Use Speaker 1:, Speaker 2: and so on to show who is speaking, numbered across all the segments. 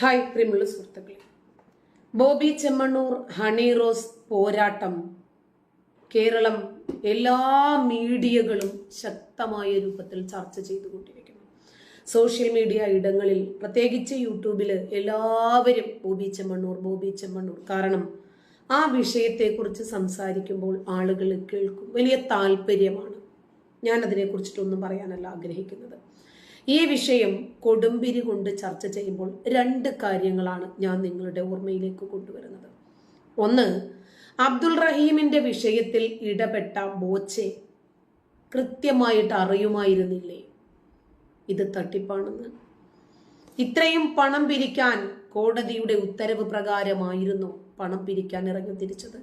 Speaker 1: Hi പ്രിയമുള്ള സുഹൃത്തുക്കളെ. ബോബി ചെമ്മണ്ണൂർ ഹണി റോസ് പോരാട്ടം. കേരളം എല്ലാ മീഡിയകളും ശക്തമായ രൂപത്തിൽ ചർച്ച ചെയ്തുകൊണ്ടിരിക്കുന്നു. സോഷ്യൽ മീഡിയ ഇടങ്ങളിൽ പ്രത്യേകിച്ച് യൂട്യൂബിൽ എല്ലാവരും ബോബി ചെമ്മണ്ണൂർ ബോബി ചെമ്മണ്ണൂർ. കാരണം ആ വിഷയത്തെക്കുറിച്ച് സംസാരിക്കുമ്പോൾ ആളുകൾ കേൾക്കും. വലിയ താല്പര്യമാണ്. ഞാൻ അതിനെക്കുറിച്ചിട്ടൊന്നും പറയാനല്ല ആഗ്രഹിക്കുന്നത്. ഈ വിഷയം കൊടുമ്പിരി കൊണ്ട് ചർച്ച ചെയ്യുമ്പോൾ രണ്ട് കാര്യങ്ങളാണ് ഞാൻ നിങ്ങളുടെ ഓർമ്മയിലേക്ക് കൊണ്ടുവരുന്നത്. ഒന്ന് അബ്ദുൾ റഹീമിന്റെ വിഷയത്തിൽ ഇടപെട്ട ബോച്ചെ കൃത്യമായിട്ട് അറിയുമായിരുന്നില്ലേ? ഇത് തട്ടിപ്പാണെന്ന്. ഇത്രയും പണം പിരിക്കാൻ കോടതിയുടെ ഉത്തരവ് പ്രകാരമായിരുന്നു പണം പിരിക്കാൻ ഇറങ്ങി തിരിച്ചത്.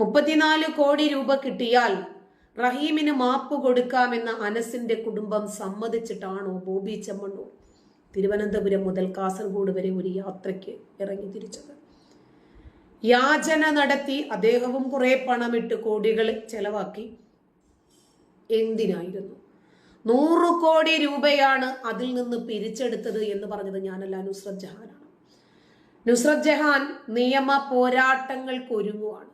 Speaker 1: മുപ്പത്തിനാല് കോടി രൂപ കിട്ടിയാൽ റഹീമിന് മാപ്പ് കൊടുക്കാമെന്ന അനസിന്റെ കുടുംബം സമ്മതിച്ചിട്ടാണോ ബോബി ചെമ്മണ്ണൂർ? തിരുവനന്തപുരം മുതൽ കാസർഗോഡ് വരെ ഒരു യാത്രയ്ക്ക് ഇറങ്ങി തിരിച്ചത്. യാചന നടത്തി അദ്ദേഹവും കുറെ പണമിട്ട് കോടികൾ ചെലവാക്കി. എന്തിനായിരുന്നു? നൂറ് കോടി രൂപയാണ് അതിൽ നിന്ന് പിരിച്ചെടുത്തത് എന്ന് പറഞ്ഞത് ഞാനല്ല നുസ്രത് ജഹാനാണ്. നുസ്രത് ജഹാൻ നിയമ പോരാട്ടങ്ങൾക്ക് ഒരുങ്ങുവാണ്.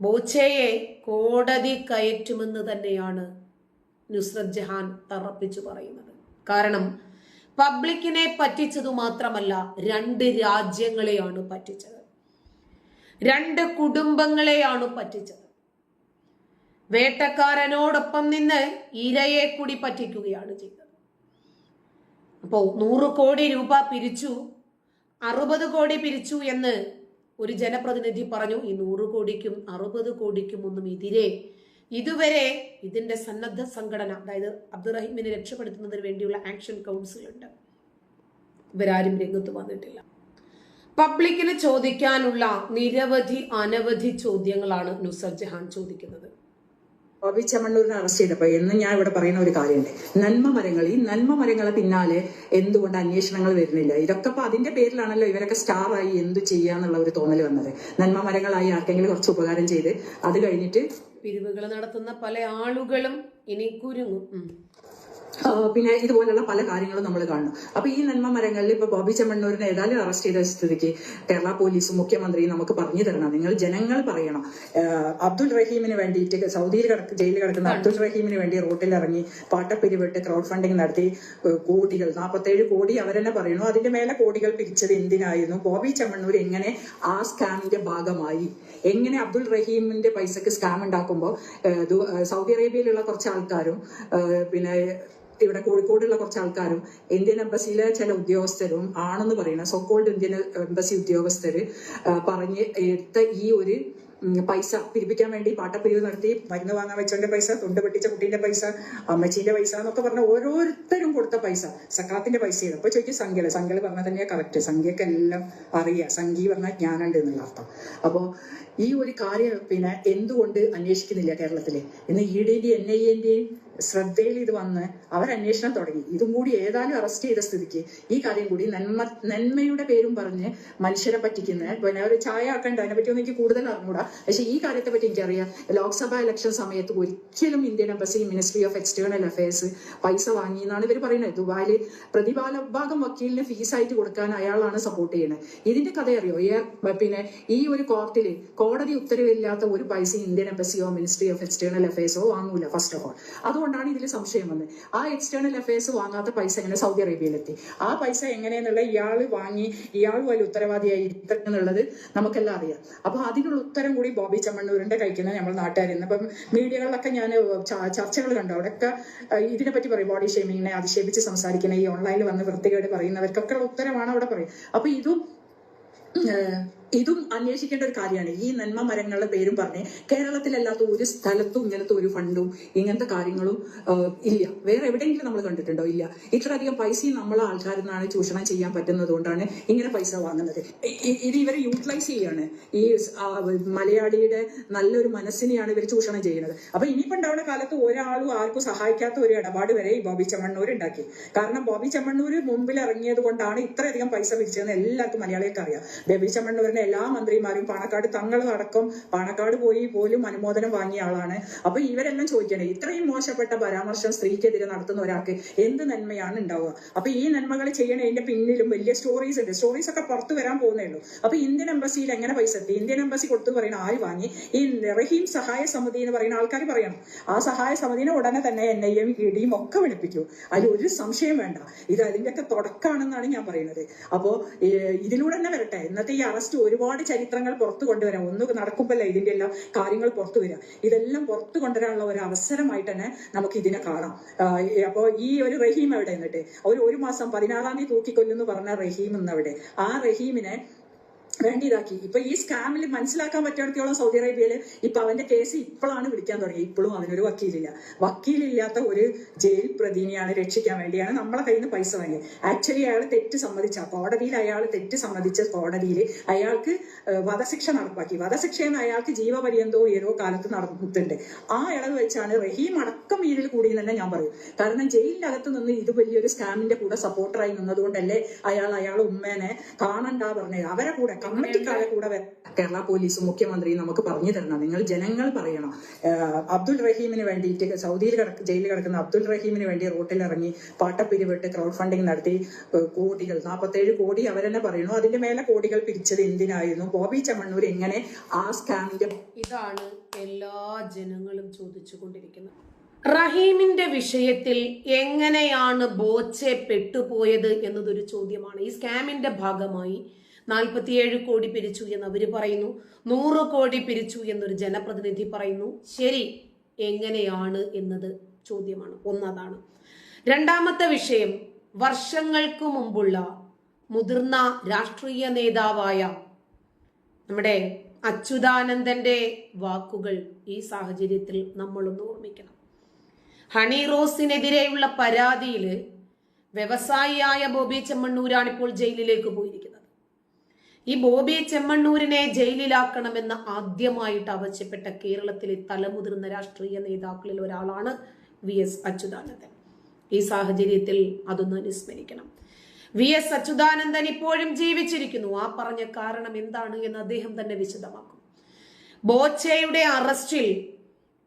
Speaker 1: ബോച്ചയെ കോടതി കയറ്റുമെന്ന് തന്നെയാണ് നുസ്രത് ജഹാൻ തറപ്പിച്ചു പറയുന്നത്. കാരണം പബ്ലിക്കിനെ പറ്റിച്ചതു മാത്രമല്ല രണ്ട് രാജ്യങ്ങളെയാണ് പറ്റിച്ചത്. രണ്ട് കുടുംബങ്ങളെയാണ് പറ്റിച്ചത്. വേട്ടക്കാരനോടൊപ്പം നിന്ന് ഇരയെ കൂടി പറ്റിക്കുകയാണ് ചെയ്തത്. അപ്പോൾ നൂറ് കോടി രൂപ പിരിച്ചു അറുപത് കോടി പിരിച്ചു എന്ന് ഒരു ജനപ്രതിനിധി പറഞ്ഞു ഈ നൂറ് കോടിക്കും അറുപത് കോടിക്കും ഒന്നും എതിരെ ഇതുവരെ ഇതിന്റെ സന്നദ്ധ സംഘടന അതായത് അബ്ദുറഹീമിനെ രക്ഷപ്പെടുത്തുന്നതിന് വേണ്ടിയുള്ള ആക്ഷൻ കൗൺസിൽ ഉണ്ട് ഇവരാരും രംഗത്ത് വന്നിട്ടില്ല. പബ്ലിക്കിന് ചോദിക്കാനുള്ള നിരവധി അനവധി ചോദ്യങ്ങളാണ് നുസർ ജഹാൻ ചോദിക്കുന്നത്.
Speaker 2: ബോബി ചമ്മണ്ണൂരിനെ അറസ്റ്റ് ചെയ്തപ്പോ എന്ന് ഞാൻ ഇവിടെ പറയുന്ന ഒരു കാര്യമുണ്ട്. നന്മ മരങ്ങൾ ഈ നന്മ മരങ്ങളെ പിന്നാലെ എന്തുകൊണ്ട് അന്വേഷണങ്ങൾ വരുന്നില്ല? ഇതൊക്കെ ഇപ്പൊ അതിന്റെ പേരിലാണല്ലോ ഇവരൊക്കെ സ്റ്റാറായി എന്ത് ചെയ്യാന്നുള്ള ഒരു തോന്നൽ വന്നത്. നന്മ മരങ്ങളായി ആർക്കെങ്കിലും കുറച്ച് ഉപകാരം ചെയ്ത് അത് കഴിഞ്ഞിട്ട്
Speaker 1: പിരിവുകൾ നടത്തുന്ന പല ആളുകളും ഇനി കുരുങ്ങും.
Speaker 2: പിന്നെ ഇതുപോലുള്ള പല കാര്യങ്ങളും നമ്മൾ കാണുന്നു അപ്പൊ ഈ നന്മ മരങ്ങളിൽ ഇപ്പൊ ബോബി ചെമ്മണ്ണൂരിനെ ഏതായാലും അറസ്റ്റ് ചെയ്ത സ്ഥിതിക്ക് കേരള പോലീസും മുഖ്യമന്ത്രിയും നമുക്ക് പറഞ്ഞു തരണം. നിങ്ങൾ ജനങ്ങൾ പറയണം. അബ്ദുൾ റഹീമിന് വേണ്ടിയിട്ട് സൗദിയിൽ കിടക്ക് ജയിലിൽ കിടക്കുന്ന അബ്ദുൾ റഹീമിന് വേണ്ടി റോട്ടിൽ ഇറങ്ങി പാട്ടപ്പിരിവിട്ട് ക്രൗഡ് ഫണ്ടിങ് നടത്തി കോടികൾ നാൽപ്പത്തേഴ് കോടി അവരെന്നെ പറയുന്നു. അതിന്റെ മേലെ കോടികൾ പിരിച്ചത് എന്തിനായിരുന്നു? ബോബി ചെമ്മണ്ണൂർ എങ്ങനെ ആ സ്കാമിന്റെ ഭാഗമായി? എങ്ങനെ അബ്ദുൾ റഹീമിന്റെ പൈസക്ക് സ്കാം ഉണ്ടാക്കുമ്പോൾ സൗദി അറേബ്യയിലുള്ള കുറച്ച് ആൾക്കാരും പിന്നെ ഇവിടെ കോഴിക്കോടുള്ള കുറച്ച് ആൾക്കാരും ഇന്ത്യൻ എംബസിയിലെ ചില ഉദ്യോഗസ്ഥരും ആണെന്ന് പറയുന്ന സോക്കോൾഡ് ഇന്ത്യൻ എംബസി ഉദ്യോഗസ്ഥര് ആ, പറഞ്ഞ് എടുത്ത ഈ ഒരു പൈസ പിരിപ്പിക്കാൻ വേണ്ടി പാട്ടപ്പിരിവ് നടത്തി. മരുന്ന് വാങ്ങാൻ വെച്ചവന്റെ പൈസ തൊണ്ട് പൊട്ടിച്ച കുട്ടീന്റെ പൈസ അമ്മച്ചീന്റെ പൈസ എന്നൊക്കെ പറഞ്ഞ ഓരോരുത്തരും കൊടുത്ത പൈസ സക്കാത്തിന്റെ പൈസയാണ്. അപ്പൊ ചോദിക്കും സംഖ്യകൾ സംഖ്യകൾ പറഞ്ഞാൽ തന്നെയാ കറക്റ്റ് സംഖ്യക്ക് എല്ലാം അറിയാം. സംഖ്യ പറഞ്ഞാൽ ജ്ഞാനുണ്ട് എന്നുള്ള അർത്ഥം. അപ്പോ ഈ ഒരു കാര്യം പിന്നെ എന്തുകൊണ്ട് അന്വേഷിക്കുന്നില്ല കേരളത്തിലെ? ഇന്ന് ഇ ഡിന്റെയും എൻ ഐ എന്റെയും ശ്രദ്ധയിൽ ഇത് വന്ന് അവർ അന്വേഷണം തുടങ്ങി. ഇതും കൂടി ഏതാനും അറസ്റ്റ് ചെയ്ത സ്ഥിതിക്ക് ഈ കാര്യം കൂടി നന്മ നന്മയുടെ പേരും പറഞ്ഞ് മനുഷ്യരെ പറ്റിക്കുന്ന പിന്നെ ഒരു ചായ ആക്കണ്ട അതിനെ പറ്റി ഒന്നും എനിക്ക് കൂടുതൽ അറിഞ്ഞൂടാ. പക്ഷെ ഈ കാര്യത്തെ പറ്റി എനിക്കറിയാം. ലോക്സഭാ ഇലക്ഷൻ സമയത്ത് ഒരിക്കലും Indian embassy ministry of external affairs പൈസ വാങ്ങി എന്നാണ് ഇവർ പറയുന്നത്. ദുബായിൽ പ്രതിഭാല ഭാഗം വക്കീലിന് ഫീസായിട്ട് കൊടുക്കാൻ അയാളാണ് സപ്പോർട്ട് ചെയ്യുന്നത്. ഇതിന്റെ കഥ അറിയോ? പിന്നെ ഈ ഒരു കോർട്ടിൽ കോടതി ഉത്തരവില്ലാത്ത ഒരു പൈസ ഇന്ത്യൻ എംബസിയോ മിനിസ്ട്രി ഓഫ് എക്സ്റ്റേണൽ അഫയേഴ്സോ വാങ്ങൂല ഫസ്റ്റ് ഓഫ് ഓൾ അതുകൊണ്ടാണ് ഇതിൽ സംശയം വന്നത്. ആ എക്സ്റ്റേണൽ അഫയേഴ്സ് വാങ്ങാത്ത പൈസ എങ്ങനെ സൗദി അറേബ്യയിലെത്തി? ആ പൈസ എങ്ങനെയെന്നുള്ള ഇയാൾ വാങ്ങി ഇയാൾ വലിയ ഉത്തരവാദിയായി എന്നുള്ളത് നമുക്കെല്ലാം അറിയാം. അപ്പൊ അതിനുള്ള ഉത്തരം കൂടി ബോബി ചമ്മണ്ണൂരിന്റെ കഴിക്കുന്ന നമ്മൾ നാട്ടുകാരിന്ന് അപ്പം മീഡിയകളിലൊക്കെ ഞാൻ ചർച്ചകൾ കണ്ടു. അവിടെയൊക്കെ ഇതിനെപ്പറ്റി പറയും. ബോഡി ഷേമിങ്ങിനെ അധിക്ഷേപിച്ച് സംസാരിക്കുന്ന ഈ ഓൺലൈനിൽ വന്ന് വൃത്തികേട് പറയുന്നവർക്കൊക്കെ ഉത്തരമാണ് അവിടെ പറയും അപ്പൊ ഇതും ഇതും അന്വേഷിക്കേണ്ട ഒരു കാര്യമാണ്. ഈ നന്മ മരങ്ങളുടെ പേരും പറഞ്ഞ് കേരളത്തിലല്ലാത്ത ഒരു സ്ഥലത്തും ഇങ്ങനത്തെ ഒരു ഫണ്ടും ഇങ്ങനത്തെ കാര്യങ്ങളും ഇല്ല. വേറെ എവിടെയെങ്കിലും നമ്മൾ കണ്ടിട്ടുണ്ടോ? ഇല്ല. ഇത്രയധികം പൈസയും നമ്മളെ ആൾക്കാരിൽ നിന്നാണ് ചൂഷണം ചെയ്യാൻ പറ്റുന്നത് കൊണ്ടാണ് ഇങ്ങനെ പൈസ വാങ്ങുന്നത്. ഇത് ഇവരെ യൂട്ടിലൈസ് ചെയ്യാണ്. ഈ മലയാളിയുടെ നല്ലൊരു മനസ്സിനെയാണ് ഇവർ ചൂഷണം ചെയ്യുന്നത്. അപ്പൊ ഇനിയിപ്പോ ഉണ്ടാവുന്ന കാലത്ത് ഒരാളും ആർക്കും സഹായിക്കാത്ത ഒരു ഇടപാട് വരെ ഈ ബോബി ചെമ്മണ്ണൂർ ഉണ്ടാക്കി. കാരണം ബോബി ചെമ്മണ്ണൂർ മുമ്പിൽ ഇറങ്ങിയത് കൊണ്ടാണ് ഇത്രയധികം പൈസ പിരിച്ചതെന്ന് എല്ലാവർക്കും മലയാളികൾക്ക് അറിയാം ബോബി ചെമ്മണ്ണൂരിനെ വരുന്ന എല്ലാ മന്ത്രിമാരും പാണക്കാട് തങ്ങളടക്കം പാണക്കാട് പോയി പോലും അനുമോദനം വാങ്ങിയ ആളാണ്. അപ്പൊ ഇവരെല്ലാം ചോദിക്കണേ ഇത്രയും മോശപ്പെട്ട പരാമർശം സ്ത്രീക്കെതിരെ നടത്തുന്ന ഒരാൾക്ക് എന്ത് നന്മയാണ് ഉണ്ടാവുക? അപ്പൊ ഈ നന്മകൾ ചെയ്യണതിന്റെ പിന്നിലും വലിയ സ്റ്റോറീസ് ഉണ്ട്. സ്റ്റോറീസ് ഒക്കെ പുറത്തു വരാൻ പോകുന്നേ ഉള്ളൂ. അപ്പൊ ഇന്ത്യൻ എംബസിയിൽ എങ്ങനെ പൈസ എത്തി? ഇന്ത്യൻ എംബസി കൊടുത്തു പറയുന്ന ആര് വാങ്ങി? ഈ റഹീം സഹായ സമിതി എന്ന് പറയുന്ന ആൾക്കാർ പറയണം. ആ സഹായ സമിതിനെ ഉടനെ തന്നെ എൻ ഐ എം ഇ ഡിയും ഒക്കെ വിളിപ്പിക്കൂ. അതിൽ ഒരു സംശയം വേണ്ട. ഇത് അതിന്റെയൊക്കെ തുടക്കമാണെന്നാണ് ഞാൻ പറയുന്നത്. അപ്പോ ഇതിലൂടെ തന്നെ വരട്ടെ. ഇന്നത്തെ ഈ അറസ്റ്റ് ഒരുപാട് ചരിത്രങ്ങൾ പുറത്തു കൊണ്ടുവരാം. ഒന്ന് നടക്കുമ്പോഴല്ല ഇതിന്റെ എല്ലാം കാര്യങ്ങൾ പുറത്തു വരിക. ഇതെല്ലാം പുറത്തു കൊണ്ടുവരാനുള്ള ഒരു അവസരമായിട്ട് തന്നെ നമുക്ക് ഇതിനെ കാണാം. അപ്പോൾ ഈ- ഒരു റഹീം എവിടെ എന്നിട്ട്? ഒരു ഒരു മാസം പതിനാറാം തീയതി തൂക്കിക്കൊല്ലുന്നു പറഞ്ഞ റഹീം എന്നവിടെ ആ റഹീമിനെ വേണ്ടി ഇതാക്കി ഇപ്പൊ ഈ സ്കാമിൽ മനസ്സിലാക്കാൻ പറ്റിയിടത്തോളം സൗദി അറേബ്യയിൽ ഇപ്പൊ അവന്റെ കേസ് ഇപ്പോഴാണ് വിളിക്കാൻ തുടങ്ങി. ഇപ്പോഴും അതിനൊരു വക്കീലില്ല. വക്കീലില്ലാത്ത ഒരു ജയിൽ പ്രതിനിയാണ് രക്ഷിക്കാൻ വേണ്ടിയാണ് നമ്മളെ കയ്യിൽ നിന്ന് പൈസ വാങ്ങിയത്. ആക്ച്വലി അയാൾ തെറ്റ് സമ്മതിച്ച കോടതിയിൽ അയാൾ തെറ്റ് സമ്മതിച്ച കോടതിയിൽ അയാൾക്ക് വധശിക്ഷ നടപ്പാക്കി. വധശിക്ഷയെന്ന് അയാൾക്ക് ജീവപര്യന്തോ ഏതോ കാലത്ത് നടന്നിട്ടുണ്ട്. ആ ഇളവ് വെച്ചാണ് റഹീം അടക്കം വീടിൽ കൂടി തന്നെ ഞാൻ പറയും. കാരണം ജയിലിനകത്ത് നിന്ന് ഇത് വലിയൊരു സ്കാമിന്റെ കൂടെ സപ്പോർട്ടറായി നിന്നതുകൊണ്ടല്ലേ അയാൾ അയാൾ ഉമ്മേനെ കാണണ്ട പറഞ്ഞത്. അവരെ കൂടെ കമ്മിറ്റിക്കാരെ കൂടെ കേരള പോലീസും മുഖ്യമന്ത്രിയും നമുക്ക് പറഞ്ഞു തരണം. നിങ്ങൾ ജനങ്ങൾ പറയണം. അബ്ദുൾ റഹീമിന് വേണ്ടിയിട്ട് സൗദിയിൽ കിടക്ക് ജയിലിൽ കിടക്കുന്ന അബ്ദുൾ റഹീമിന് വേണ്ടി റോട്ടിൽ ഇറങ്ങി പാട്ടപ്പിരിവിട്ട് ക്രൗഡ് ഫണ്ടിങ് നടത്തി. കോടികൾ നാൽപ്പത്തേഴ് കോടി അവർ അവരെന്നെ പറയുന്നു. അതിന്റെ മേലെ കോടികൾ പിരിച്ചത് എന്തിനായിരുന്നു? ബോബി ചമ്മണ്ണൂർ എങ്ങനെ ആ സ്കാമിന്റെ
Speaker 1: ഇതാണ് എല്ലാ ജനങ്ങളും ചോദിച്ചുകൊണ്ടിരിക്കുന്നത്. റഹീമിന്റെ വിഷയത്തിൽ എങ്ങനെയാണ് ബോച്ചെ പെട്ടുപോയത് എന്നതൊരു ചോദ്യമാണ്. ഈ സ്കാമിന്റെ ഭാഗമായി നാൽപ്പത്തിയേഴ് കോടി പിരിച്ചു എന്ന് അവർ പറയുന്നു. നൂറ് കോടി പിരിച്ചു എന്നൊരു ജനപ്രതിനിധി പറയുന്നു. ശരി എങ്ങനെയാണ് എന്നത് ചോദ്യമാണ്. ഒന്നതാണ്. രണ്ടാമത്തെ വിഷയം വർഷങ്ങൾക്ക് മുമ്പുള്ള മുതിർന്ന രാഷ്ട്രീയ നേതാവായ നമ്മുടെ അച്യുതാനന്ദന്റെ വാക്കുകൾ ഈ സാഹചര്യത്തിൽ നമ്മളൊന്ന് ഓർമ്മിക്കണം. ഹണി റോസിനെതിരെയുള്ള പരാതിയിൽ വ്യവസായിയായ ബോബി ചെമ്മണ്ണൂരാണ് ഇപ്പോൾ ജയിലിലേക്ക് പോയിരിക്കുന്നത്. ഈ ബോബി ചെമ്മണ്ണൂരിനെ ജയിലിലാക്കണമെന്ന് ആദ്യമായിട്ട് ആവശ്യപ്പെട്ട കേരളത്തിലെ തലമുതിർന്ന രാഷ്ട്രീയ നേതാക്കളിൽ ഒരാളാണ് വി എസ് അച്യുതാനന്ദൻ. ഈ സാഹചര്യത്തിൽ അതൊന്ന് അനുസ്മരിക്കണം. വി എസ് അച്യുതാനന്ദൻ ഇപ്പോഴും ജീവിച്ചിരിക്കുന്നു. ആ പറഞ്ഞ കാരണം എന്താണ് എന്ന് അദ്ദേഹം തന്നെ വിശദമാക്കും. ബോച്ചയുടെ അറസ്റ്റിൽ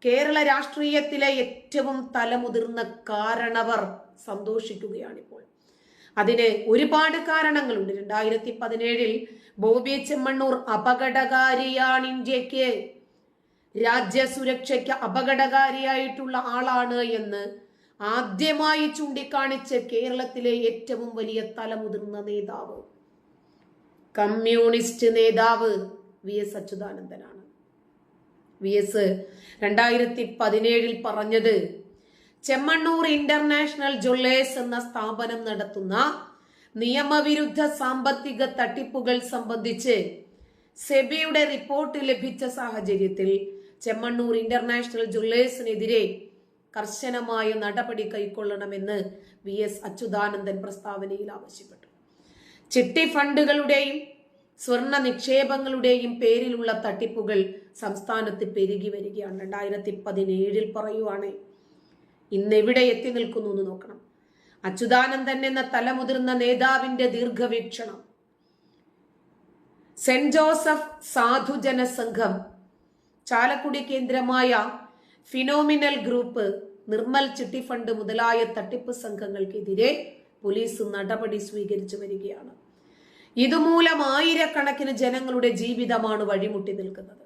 Speaker 1: കേരള രാഷ്ട്രീയത്തിലെ ഏറ്റവും തലമുതിർന്ന കാരണവർ സന്തോഷിക്കുകയാണിപ്പോൾ അതിന് ഒരുപാട് കാരണങ്ങളുണ്ട്. രണ്ടായിരത്തി പതിനേഴിൽ ബോബി ചെമ്മണ്ണൂർ അപകടകാരിയാണ് ഇന്ത്യയ്ക്ക് രാജ്യ സുരക്ഷയ്ക്ക് അപകടകാരിയായിട്ടുള്ള ആളാണ് എന്ന് ആദ്യമായി ചൂണ്ടിക്കാണിച്ച കേരളത്തിലെ ഏറ്റവും വലിയ തലമുതിർന്ന നേതാവ്. കമ്മ്യൂണിസ്റ്റ് നേതാവ് വി എസ് അച്യുതാനന്ദനാണ്. വി എസ് രണ്ടായിരത്തി പതിനേഴിൽ പറഞ്ഞത് ചെമ്മണ്ണൂർ ഇന്റർനാഷണൽ ജ്വല്ലേഴ്സ് എന്ന സ്ഥാപനം നടത്തുന്ന നിയമവിരുദ്ധ സാമ്പത്തിക തട്ടിപ്പുകൾ സംബന്ധിച്ച് സെബിയുടെ റിപ്പോർട്ട് ലഭിച്ച സാഹചര്യത്തിൽ ചെമ്മണ്ണൂർ ഇന്റർനാഷണൽ ജ്വല്ലേഴ്സിനെതിരെ കർശനമായ നടപടി കൈക്കൊള്ളണമെന്ന് വി എസ് അച്യുതാനന്ദൻ പ്രസ്താവനയിൽ ആവശ്യപ്പെട്ടു. ചിട്ടി ഫണ്ടുകളുടെയും സ്വർണ നിക്ഷേപങ്ങളുടെയും പേരിലുള്ള തട്ടിപ്പുകൾ സംസ്ഥാനത്ത് പെരുകി വരികയാണ്. രണ്ടായിരത്തി പതിനേഴിൽ പറയുവാണ് ഇന്ന് എവിടെ എത്തി നിൽക്കുന്നു എന്ന് നോക്കണം. അച്യുതാനന്ദൻ എന്ന തലമുതിർന്ന നേതാവിന്റെ ദീർഘവീക്ഷണം. സെന്റ് ജോസഫ് സാധുജന സംഘം ചാലക്കുടി കേന്ദ്രമായ ഫിനോമിനൽ ഗ്രൂപ്പ് നിർമ്മൽ ചിട്ടി ഫണ്ട് മുതലായ തട്ടിപ്പ് സംഘങ്ങൾക്കെതിരെ പോലീസ് നടപടി സ്വീകരിച്ചു വരികയാണ്. ഇതുമൂലം ആയിരക്കണക്കിന് ജനങ്ങളുടെ ജീവിതമാണ് വഴിമുട്ടി നിൽക്കുന്നത്.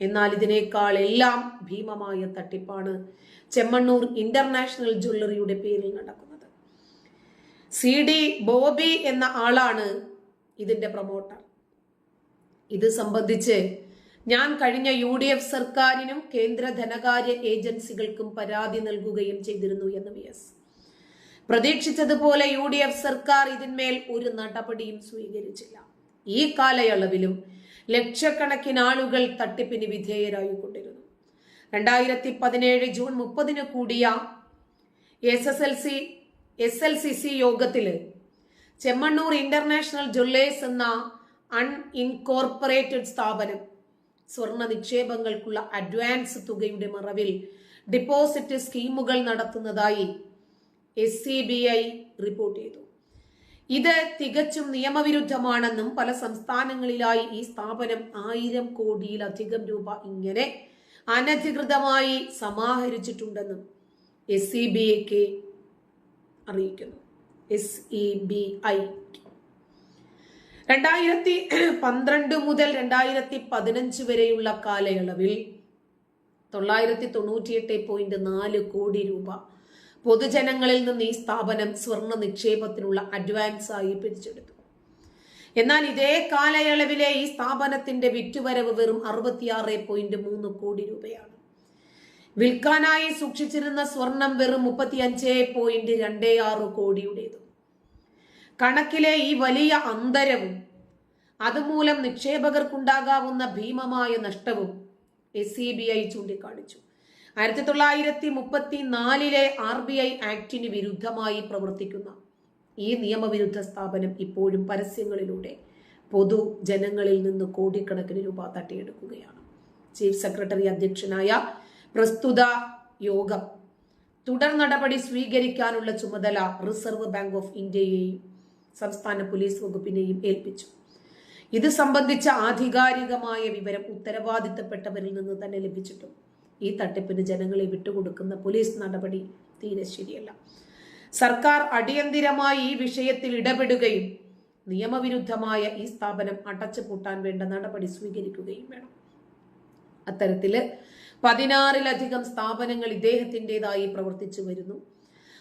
Speaker 1: എന്നാൽ ഇതിനേക്കാൾ എല്ലാം ഭീമമായ തട്ടിപ്പാണ് ചെമ്മണ്ണൂർ ഇന്റർനാഷണൽ ജ്വല്ലറിയുടെ പേരിൽ നടക്കുന്നത്. സി ഡി ബോബി എന്ന ആളാണ് ഇതിന്റെ പ്രൊമോട്ടർ. ഇത് സംബന്ധിച്ച് ഞാൻ കഴിഞ്ഞ യു ഡി എഫ് സർക്കാരിനും കേന്ദ്ര ധനകാര്യ ഏജൻസികൾക്കും പരാതി നൽകുകയും ചെയ്തിരുന്നു എന്ന് വി എസ്. പ്രതീക്ഷിച്ചതുപോലെ യു ഡി എഫ് സർക്കാർ ഇതിന്മേൽ ഒരു നടപടിയും സ്വീകരിച്ചില്ല. ഈ കാലയളവിലും ലക്ഷക്കണക്കിന് ആളുകൾ തട്ടിപ്പിന് വിധേയരായിക്കൊണ്ടിരുന്നു. രണ്ടായിരത്തി പതിനേഴ് ജൂൺ മുപ്പതിന് കൂടിയ S S L C S L C C യോഗത്തിൽ ചെമ്മണ്ണൂർ ഇന്റർനാഷണൽ ജ്വല്ലേഴ്സ് എന്ന അൺ ഇൻകോർപ്പറേറ്റഡ് സ്ഥാപനം സ്വർണ നിക്ഷേപങ്ങൾക്കുള്ള അഡ്വാൻസ് തുകയുടെ മറവിൽ ഡിപ്പോസിറ്റ് സ്കീമുകൾ നടത്തുന്നതായി S C B I report ചെയ്തു. ഇത് തികച്ചും നിയമവിരുദ്ധമാണെന്നും പല സംസ്ഥാനങ്ങളിലായി ഈ സ്ഥാപനം ആയിരം കോടിയിലധികം രൂപ ഇങ്ങനെ അനധികൃതമായി സമാഹരിച്ചിട്ടുണ്ടെന്നും എസ് സി ബി ഐക്ക് അറിയിക്കുന്നു. എസ് ഇ ബി ഐ രണ്ടായിരത്തി പന്ത്രണ്ട് മുതൽ രണ്ടായിരത്തി പതിനഞ്ച് വരെയുള്ള കാലയളവിൽ തൊള്ളായിരത്തി തൊണ്ണൂറ്റിയെട്ട് പോയിന്റ് നാല് കോടി രൂപ പൊതുജനങ്ങളിൽ നിന്ന് ഈ സ്ഥാപനം സ്വർണ നിക്ഷേപത്തിനുള്ള അഡ്വാൻസായി പിരിച്ചെടുത്തു. എന്നാൽ ഇതേ കാലയളവിലെ ഈ സ്ഥാപനത്തിന്റെ വിറ്റുവരവ് വെറും അറുപത്തിയാറ് പോയിന്റ് മൂന്ന് കോടി രൂപയാണ്. വിൽക്കാനായി സൂക്ഷിച്ചിരുന്ന സ്വർണം വെറും മുപ്പത്തിയഞ്ച് പോയിന്റ് രണ്ടേ ആറ് കോടിയുടേതും. കണക്കിലെ ഈ വലിയ അന്തരവും അതുമൂലം നിക്ഷേപകർക്കുണ്ടാകാവുന്ന ഭീമമായ നഷ്ടവും എസ് സി ബി ഐ ചൂണ്ടിക്കാണിച്ചു. ആയിരത്തി തൊള്ളായിരത്തി മുപ്പത്തി നാലിലെ ആർ ബി ഐ ആക്ടിന് വിരുദ്ധമായി പ്രവർത്തിക്കുന്ന ഈ നിയമവിരുദ്ധ സ്ഥാപനം ഇപ്പോഴും പരസ്യങ്ങളിലൂടെ പൊതുജനങ്ങളിൽ നിന്ന് കോടിക്കണക്കിന് രൂപ തട്ടിയെടുക്കുകയാണ്. ചീഫ് സെക്രട്ടറി അധ്യക്ഷനായ പ്രസ്തുത യോഗം തുടർ നടപടി സ്വീകരിക്കാനുള്ള ചുമതല റിസർവ് ബാങ്ക് ഓഫ് ഇന്ത്യയെയും സംസ്ഥാന പോലീസ് വകുപ്പിനെയും ഏൽപ്പിച്ചു. ഇത് സംബന്ധിച്ച ആധികാരികമായ വിവരം ഉത്തരവാദിത്തപ്പെട്ടവരിൽ നിന്ന് തന്നെ ലഭിച്ചിട്ടുണ്ട് ഈ തട്ടിപ്പിന് ജനങ്ങളെ വിട്ടുകൊടുക്കുന്ന പോലീസ് നടപടി തീരെ ശരിയല്ല. സർക്കാർ അടിയന്തിരമായി ഈ വിഷയത്തിൽ ഇടപെടുകയും നിയമവിരുദ്ധമായ ഈ സ്ഥാപനം അടച്ചുപൂട്ടാൻ വേണ്ട നടപടി സ്വീകരിക്കുകയും വേണം. അത്തരത്തിൽ പതിനാറിലധികം സ്ഥാപനങ്ങൾ ഇദ്ദേഹത്തിന്റെതായി പ്രവർത്തിച്ചു വരുന്നു.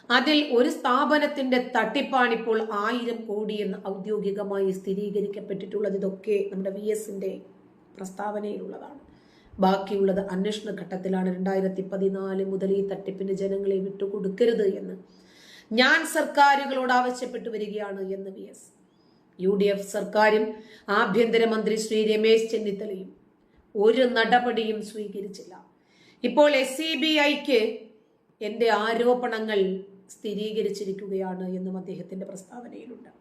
Speaker 1: അതിൽ ഒരു സ്ഥാപനത്തിന്റെ തട്ടിപ്പാണിപ്പോൾ ആയിരം കോടി എന്ന് ഔദ്യോഗികമായി സ്ഥിരീകരിക്കപ്പെട്ടിട്ടുള്ളത്. ഇതൊക്കെ നമ്മുടെ വി എസിന്റെ പ്രസ്താവനയിലുള്ളതാണ്. ബാക്കിയുള്ളത് അന്വേഷണ ഘട്ടത്തിലാണ്. രണ്ടായിരത്തി പതിനാല് മുതൽ ഈ തട്ടിപ്പിന് ജനങ്ങളെ വിട്ടുകൊടുക്കരുത് എന്ന് ഞാൻ സർക്കാരുകളോട് ആവശ്യപ്പെട്ടു വരികയാണ് എന്ന് V S. U D F സർക്കാരും ആഭ്യന്തരമന്ത്രി ശ്രീ രമേശ് ചെന്നിത്തലയും ഒരു നടപടിയും സ്വീകരിച്ചില്ല. ഇപ്പോൾ എസ് സി ബി ഐക്ക് എന്റെ ആരോപണങ്ങൾ സ്ഥിരീകരിച്ചിരിക്കുകയാണ് എന്നും അദ്ദേഹത്തിന്റെ പ്രസ്താവനയിലുണ്ട്.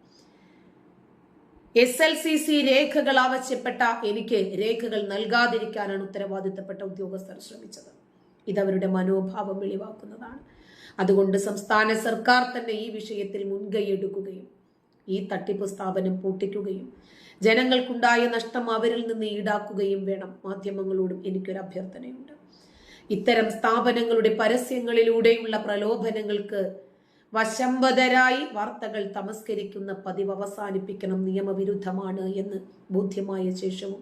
Speaker 1: എസ് എൽ സി സി രേഖകൾ ആവശ്യപ്പെട്ട എനിക്ക് രേഖകൾ നൽകാതിരിക്കാനാണ് ഉത്തരവാദിത്തപ്പെട്ട ഉദ്യോഗസ്ഥർ ശ്രമിച്ചത്. ഇതവരുടെ മനോഭാവം വെളിവാക്കുന്നതാണ്. അതുകൊണ്ട് സംസ്ഥാന സർക്കാർ തന്നെ ഈ വിഷയത്തിൽ മുൻകൈയെടുക്കുകയും ഈ തട്ടിപ്പ് സ്ഥാപനം പൂട്ടിക്കുകയും ജനങ്ങൾക്കുണ്ടായ നഷ്ടം അവരിൽ നിന്ന് ഈടാക്കുകയും വേണം. മാധ്യമങ്ങളോടും എനിക്കൊരു അഭ്യർത്ഥനയുണ്ട്. ഇത്തരം സ്ഥാപനങ്ങളുടെ പരസ്യങ്ങളിലൂടെയുള്ള പ്രലോഭനങ്ങൾക്ക് വശംബതരായി വാർത്തകൾ തമസ്കരിക്കുന്ന പതിവ് അവസാനിപ്പിക്കണം നിയമവിരുദ്ധമാണ് എന്ന് ബോധ്യമായ ശേഷവും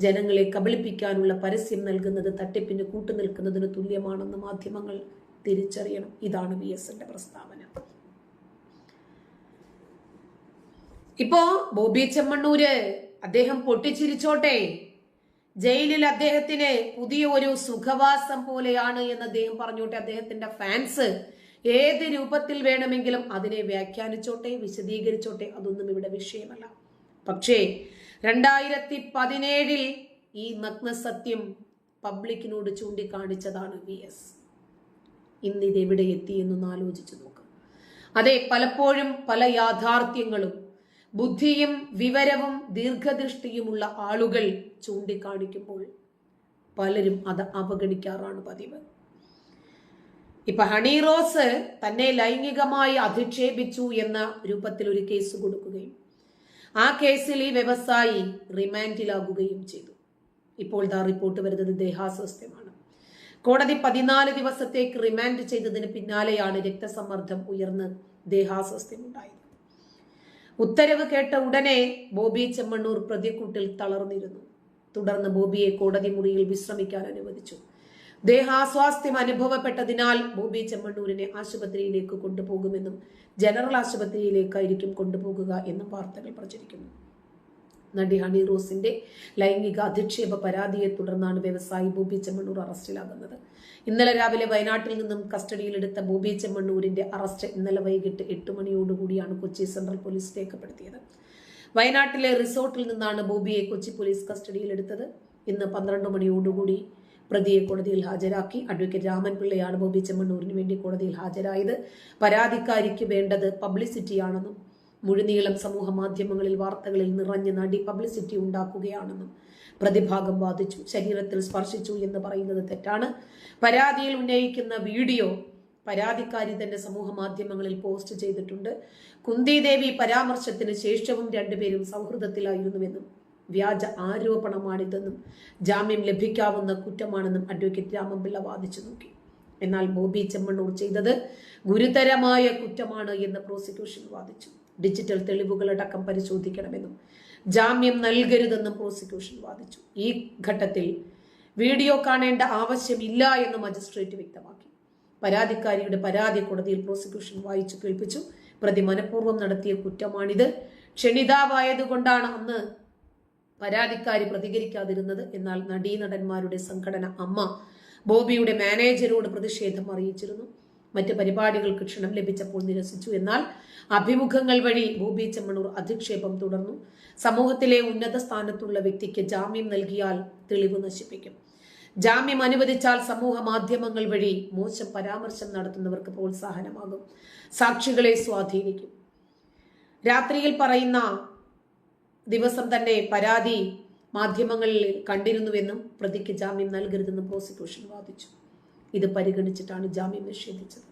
Speaker 1: ജനങ്ങളെ കബളിപ്പിക്കാനുള്ള പരസ്യം നൽകുന്നത് തട്ടിപ്പിന് കൂട്ടുനിൽക്കുന്നതിന് തുല്യമാണെന്ന് മാധ്യമങ്ങൾ തിരിച്ചറിയണം. ഇതാണ് വി എസിന്റെ പ്രസ്താവന. ഇപ്പോ ബോബി ചെമ്മണ്ണൂര് അദ്ദേഹം പൊട്ടിച്ചിരിച്ചോട്ടെ. ജയിലിൽ അദ്ദേഹത്തിന് പുതിയ ഒരു സുഖവാസം പോലെയാണ് എന്ന് അദ്ദേഹം പറഞ്ഞോട്ടെ. അദ്ദേഹത്തിന്റെ ഫാൻസ് ഏത് രൂപത്തിൽ വേണമെങ്കിലും അതിനെ വ്യാഖ്യാനിച്ചോട്ടെ വിശദീകരിച്ചോട്ടെ. അതൊന്നും ഇവിടെ വിഷയമല്ല. പക്ഷേ രണ്ടായിരത്തി പതിനേഴിൽ ഈ നഗ്നസത്യം പബ്ലിക്കിനോട് ചൂണ്ടിക്കാണിച്ചതാണ് വി എസ് ഇന്നിത് ഇതെവിടെ എത്തി എന്നൊന്ന് ആലോചിച്ചു നോക്കാം. അതെ പലപ്പോഴും പല യാഥാർത്ഥ്യങ്ങളും ബുദ്ധിയും വിവരവും ദീർഘദൃഷ്ടിയുമുള്ള ആളുകൾ ചൂണ്ടിക്കാണിക്കുമ്പോൾ പലരും അത് അവഗണിക്കാറാണ് പതിവ്. ഇപ്പൊ ഹണി റോസ് തന്നെ ലൈംഗികമായി അധിക്ഷേപിച്ചു എന്ന രൂപത്തിൽ ഒരു കേസ് കൊടുക്കുകയും ആ കേസിൽ ഈ വ്യവസായി റിമാൻഡിലാകുകയും ചെയ്തു. ഇപ്പോൾ ദാ റിപ്പോർട്ട് വരുന്നത് ദേഹാസ്വാസ്ഥ്യമാണ്. കോടതി പതിനാല് ദിവസത്തേക്ക് റിമാൻഡ് ചെയ്തതിന് പിന്നാലെയാണ് രക്തസമ്മർദ്ദം ഉയർന്ന് ദേഹാസ്വാസ്ഥ്യം ഉണ്ടായത് ഉത്തരവ് കേട്ട ഉടനെ ബോബി ചെമ്മണ്ണൂർ പ്രതിക്കൂട്ടിൽ തളർന്നിരുന്നു. തുടർന്ന് ബോബിയെ കോടതി മുറിയിൽ വിശ്രമിക്കാൻ അനുവദിച്ചു. ദേഹാസ്വാസ്ഥ്യം അനുഭവപ്പെട്ടതിനാൽ ബോബി ചെമ്മണ്ണൂരിനെ ആശുപത്രിയിലേക്ക് കൊണ്ടുപോകുമെന്നും ജനറൽ ആശുപത്രിയിലേക്കായിരിക്കും കൊണ്ടുപോകുക എന്നും വാർത്തകൾ പ്രചരിക്കുന്നു. നടി ഹണി റോസിന്റെ ലൈംഗിക അധിക്ഷേപ പരാതിയെ തുടർന്നാണ് വ്യവസായി ബോബി ചെമ്മണ്ണൂർ അറസ്റ്റിലാകുന്നത്. ഇന്നലെ രാവിലെ വയനാട്ടിൽ നിന്നും കസ്റ്റഡിയിലെടുത്ത ബോബി ചെമ്മണ്ണൂരിന്റെ അറസ്റ്റ് ഇന്നലെ വൈകിട്ട് എട്ട് മണിയോടുകൂടിയാണ് കൊച്ചി സെൻട്രൽ പോലീസ് രേഖപ്പെടുത്തിയത്. വയനാട്ടിലെ റിസോർട്ടിൽ നിന്നാണ് ബോബിയെ കൊച്ചി പോലീസ് കസ്റ്റഡിയിലെടുത്തത്. ഇന്ന് പന്ത്രണ്ട് മണിയോടുകൂടി പ്രതിയെ കോടതിയിൽ ഹാജരാക്കി. അഡ്വക്കേറ്റ് രാമൻപിള്ളയാണ് ബോബി ചെമ്മണ്ണൂരിന് വേണ്ടി കോടതിയിൽ ഹാജരായത്. പരാതിക്കാരിക്ക് വേണ്ടത് പബ്ലിസിറ്റിയാണെന്നും മുഴുനീളം സമൂഹ മാധ്യമങ്ങളിൽ വാർത്തകളിൽ നിറഞ്ഞ് നടി പബ്ലിസിറ്റി ഉണ്ടാക്കുകയാണെന്നും പ്രതിഭാഗം വാദിച്ചു ശരീരത്തിൽ സ്പർശിച്ചു എന്ന് പറയുന്നത് തെറ്റാണ്. പരാതിയിൽ ഉന്നയിക്കുന്ന വീഡിയോ പരാതിക്കാരി തന്നെ സമൂഹ മാധ്യമങ്ങളിൽ പോസ്റ്റ് ചെയ്തിട്ടുണ്ട്. കുന്തി ദേവി പരാമർശത്തിന് ശേഷവും രണ്ടുപേരും സൗഹൃദത്തിലായിരുന്നുവെന്നും വ്യാജ ആരോപണമാണിതെന്നും ജാമ്യം ലഭിക്കാവുന്ന കുറ്റമാണെന്നും അഡ്വക്കേറ്റ് രാമപിള്ള വാദിച്ചു നോക്കി. എന്നാൽ ബോബി ചെമ്മണ്ണൂർ ചെയ്തത് ഗുരുതരമായ കുറ്റമാണ് എന്ന് പ്രോസിക്യൂഷൻ വാദിച്ചു. ഡിജിറ്റൽ തെളിവുകളടക്കം പരിശോധിക്കണമെന്നും ജാമ്യം നൽകരുതെന്നും പ്രോസിക്യൂഷൻ വാദിച്ചു. ഈ ഘട്ടത്തിൽ വീഡിയോ കാണേണ്ട ആവശ്യമില്ല എന്ന് മജിസ്ട്രേറ്റ് വ്യക്തമാക്കി. പരാതിക്കാരിയുടെ പരാതി കോടതിയിൽ പ്രോസിക്യൂഷൻ വായിച്ചു കേൾപ്പിച്ചു. പ്രതി മനഃപൂർവം നടത്തിയ കുറ്റമാണിത്. ക്ഷണിതാവായതുകൊണ്ടാണ് അന്ന് പരാതിക്കാരി പ്രതികരിക്കാതിരുന്നത്. എന്നാൽ നടീനടന്മാരുടെ സംഘടന അമ്മ ബോബിയുടെ മാനേജരോട് പ്രതിഷേധം അറിയിച്ചിരുന്നു. മറ്റ് പരിപാടികൾക്ക് ക്ഷണം ലഭിച്ചപ്പോൾ നിരസിച്ചു. എന്നാൽ അഭിമുഖങ്ങൾ വഴി ഭൂപി ചെമ്മണൂർ അധിക്ഷേപം തുടർന്നു. സമൂഹത്തിലെ ഉന്നത സ്ഥാനത്തുള്ള വ്യക്തിക്ക് ജാമ്യം നൽകിയാൽ തെളിവ് നശിപ്പിക്കും. ജാമ്യം അനുവദിച്ചാൽ സമൂഹ മാധ്യമങ്ങൾ വഴി മോശം പരാമർശം നടത്തുന്നവർക്ക് പ്രോത്സാഹനമാകും. സാക്ഷികളെ സ്വാധീനിക്കും. രാത്രിയിൽ പറയുന്ന ദിവസം തന്നെ പരാതി മാധ്യമങ്ങളിൽ കണ്ടിരുന്നുവെന്നും പ്രതിക്ക് ജാമ്യം നൽകരുതെന്നും പ്രോസിക്യൂഷൻ വാദിച്ചു. ഇത് പരിഗണിച്ചിട്ടാണ് ജാമ്യം നിഷേധിച്ചത്.